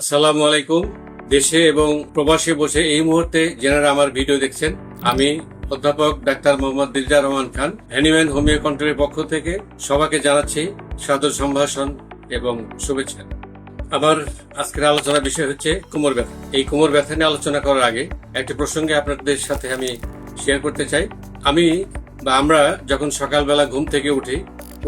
আসসালামু আলাইকুম। দেশে এবং প্রবাসে বসে এই মুহূর্তে যারা আমার ভিডিও দেখছেন, আমি অধ্যাপক doctor Mohammad Diljar Rahman Khan, Hahnemann homeo কন্ট্রোলের পক্ষ থেকে সবাইকে জানাচ্ছি সাদর সম্ভাষণ এবং শুভেচ্ছা। আমার আজকের আলোচনার বিষয় হচ্ছে কোমর ব্যথা। এই কোমর ব্যথা নিয়ে আলোচনা করার আগে একটি প্রসঙ্গে আপনাদের সাথে আমি শেয়ার করতে চাই। আমি বা আমরা যখন সকালবেলা ঘুম থেকে উঠি,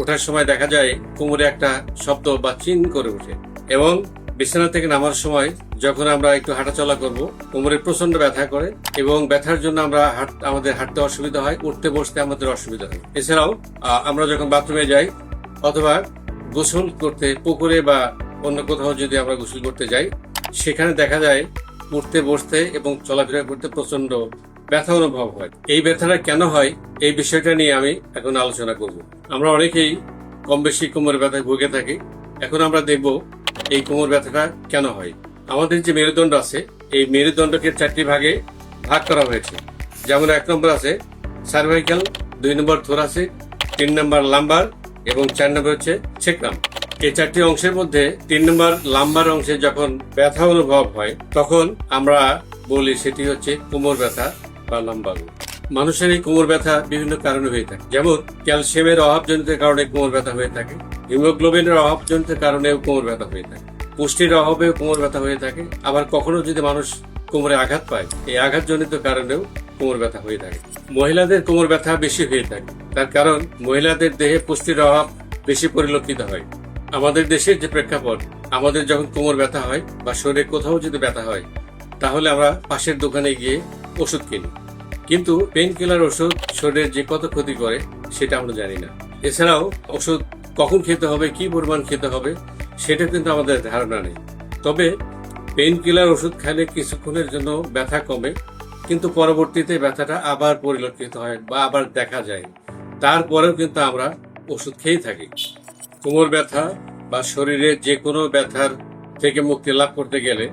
ওঠার সময় দেখা যায় কোমরে একটা শব্দ বা চিন করে ওঠে এবং বিছানা থেকে নামার সময় যখন আমরা একটু হাঁটাচলা করব, কোমরে প্রচণ্ড ব্যথা করে এবং ব্যথার জন্য আমরা আমাদের হাঁটতে অসুবিধা হয়, উঠতে বসতে আমাদের অসুবিধা হয়। এছাড়াও আমরা যখন বাথরুমে যাই অথবা গোসল করতে পুকুরে বা অন্য কোথাও যদি আমরা গোসল করতে যাই, সেখানে দেখা যায় উঠতে বসতে এবং চলাফেরা করতে প্রচণ্ড ব্যথা অনুভব হয়। এই ব্যথাটা কেন হয়, এই বিষয়টা নিয়ে আমি এখন আলোচনা করব। আমরা অনেকেই কম বেশি কোমর ব্যথায় ভুগে থাকি। এখন আমরা দেখব এই কোমর ব্যথাটা কেন হয়? আমাদের যে মেরুদণ্ড আছে, এই মেরুদণ্ডকে চারটি ভাগে ভাগ করা হয়েছে। যেমন এক নম্বর আছে সার্ভাইকাল দুই নম্বর থোরাসিক তিন নম্বর লাম্বার এবং চার নম্বর হচ্ছে ছেকরাম এই চারটি অংশের মধ্যে তিন নম্বর লাম্বার অংশে যখন ব্যথা অনুভব হয়, তখন আমরা বলি সেটি হচ্ছে কোমর ব্যথা বা লাম্বার মানুষের এই কোমর ব্যথা বিভিন্ন কারণে হয়ে থাকে। যেমন ক্যালসিয়ামের অভাবজনিত কারণে কোমর ব্যথা হয়ে থাকে হিমোগ্লোবিনের অভাবজনিত কারণেও কোমর ব্যথা হয়ে থাকে। পুষ্টির অভাবেও কোমর ব্যথা হয়ে থাকে। আবার কখনো যদি মানুষ কোমরে আঘাত পায়, এই আঘাতজনিত কারণেও কোমর ব্যথা হয়ে থাকে। মহিলাদের কোমর ব্যথা বেশি হয়ে থাকে। তার কারণ, মহিলাদের দেহে পুষ্টির অভাব বেশি পরিলক্ষিত হয়। আমাদের দেশের যে প্রেক্ষাপট, আমাদের যখন কোমর ব্যথা হয় বা শরীরে কোথাও যদি ব্যথা হয়, তাহলে আমরা পাশের দোকানে গিয়ে ওষুধ কিনি। কিন্তু পেন কিলার ওষুধ শরীরের যে কত ক্ষতি করে, সেটা আমরা জানি না। এছাড়াও ওষুধ কখন খেতে হবে, কি পরিমাণ খেতে হবে, সেটা কিন্তু আমাদের ধারণা নেই। তবে পেন কিলার ওষুধ খেলে কিছুক্ষণের জন্য ব্যথা কমে, কিন্তু পরবর্তীতে ব্যথাটা আবার পরিলক্ষিত হয় বা আবার দেখা যায়। তারপরেও কিন্তু আমরা ওষুধ খেয়েই থাকি। কোমর ব্যথা বা শরীরে যে কোনো ব্যথার থেকে মুক্তি লাভ করতে গেলে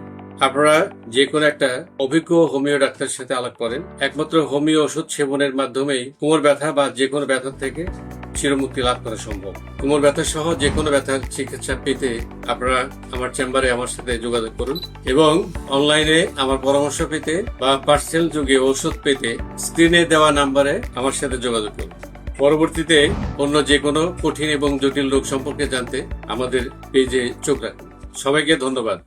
আপনারা যে কোনো একটা অভিজ্ঞ হোমিও ডাক্তারের সাথে আলাপ করেন। একমাত্র হোমিও ওষুধ সেবনের মাধ্যমেই কোমর ব্যথা বা যে কোনো ব্যথার থেকে চিরমুক্তি লাভ করা সম্ভব। কোমর ব্যথা সহ যে কোনো ব্যথার চিকিৎসা পেতে আপনারা আমার চেম্বারে আমার সাথে যোগাযোগ করুন এবং অনলাইনে আমার পরামর্শ পেতে বা পার্সেল যুগে ওষুধ পেতে স্ক্রিনে দেওয়া নাম্বারে আমার সাথে যোগাযোগ করুন। পরবর্তীতে অন্য যে কোনো কঠিন এবং জটিল রোগ সম্পর্কে জানতে আমাদের পেজে চোখ রাখুন। সবাইকে ধন্যবাদ।